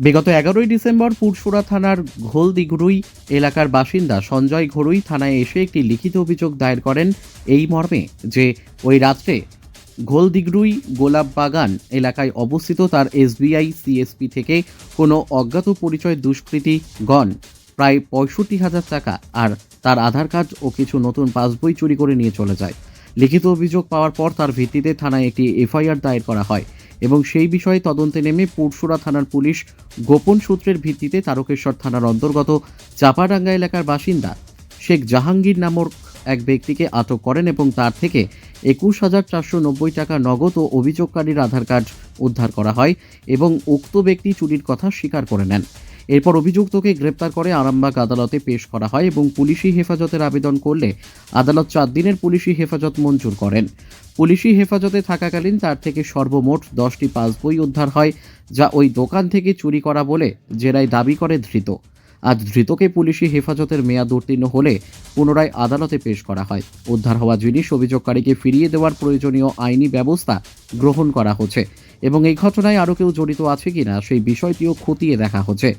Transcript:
বিগত এগারোই ডিসেম্বর পুরসুরা থানার ঘোলদিঘরুই এলাকার বাসিন্দা সঞ্জয় ঘরুই থানায় এসে একটি লিখিত অভিযোগ দায়ের করেন এই মর্মে যে ওই রাত্রে ঘোলদিগরুই গোলাপ বাগান এলাকায় অবস্থিত তার এসবিআই, সিএসপি থেকে কোনো অজ্ঞাত পরিচয় দুষ্কৃতীগণ প্রায় পঁয়ষট্টি হাজার টাকা আর তার আধার কার্ড ও কিছু নতুন পাসবই চুরি করে নিয়ে চলে যায়। লিখিত অভিযোগ পাওয়ার পর তার ভিত্তিতে থানায় একটি এফআইআর দায়ের করা হয়। এবং সেই বিষয়ে তদন্তে নেমে পুরসুরা থানার পুলিশ গোপন সূত্রের ভিত্তিতে তারকেশ্বর থানার অন্তর্গত চাপাডাঙ্গা এলাকার বাসিন্দা শেখ জাহাঙ্গীর নামক এক ব্যক্তিকে আটক করেন এবং তার থেকে একুশ হাজার চারশো নব্বই টাকা নগদ ও অভিযোগকারীর আধার কার্ড উদ্ধার করা হয় এবং উক্ত ব্যক্তি চুরির কথা স্বীকার করে নেন। এরপর অভিযুক্তকে গ্রেপ্তার করে আরামবাগ আদালতে পেশ করা হয় এবং পুলিশি হেফাজতের আবেদন করলে আদালত চার দিনের পুলিশি হেফাজত মঞ্জুর করেন। পুলিশি হেফাজতে থাকাকালীন তার থেকে সর্বমোট দশটি পাসবই উদ্ধার হয়, যা ওই দোকান থেকে চুরি করা বলে জেরায় দাবি করে ধৃত। আজ ধৃতকে পুলিশি হেফাজতের মেয়াদ উত্তীর্ণ হলে পুনরায় আদালতে পেশ করা হয়। উদ্ধার হওয়া জিনিস অভিযোগকারীকে ফিরিয়ে দেওয়ার প্রয়োজনীয় আইনি ব্যবস্থা গ্রহণ করা হচ্ছে এবং এই ঘটনায় আরও কেউ জড়িত আছে কিনা সেই বিষয়টিও খতিয়ে দেখা হচ্ছে।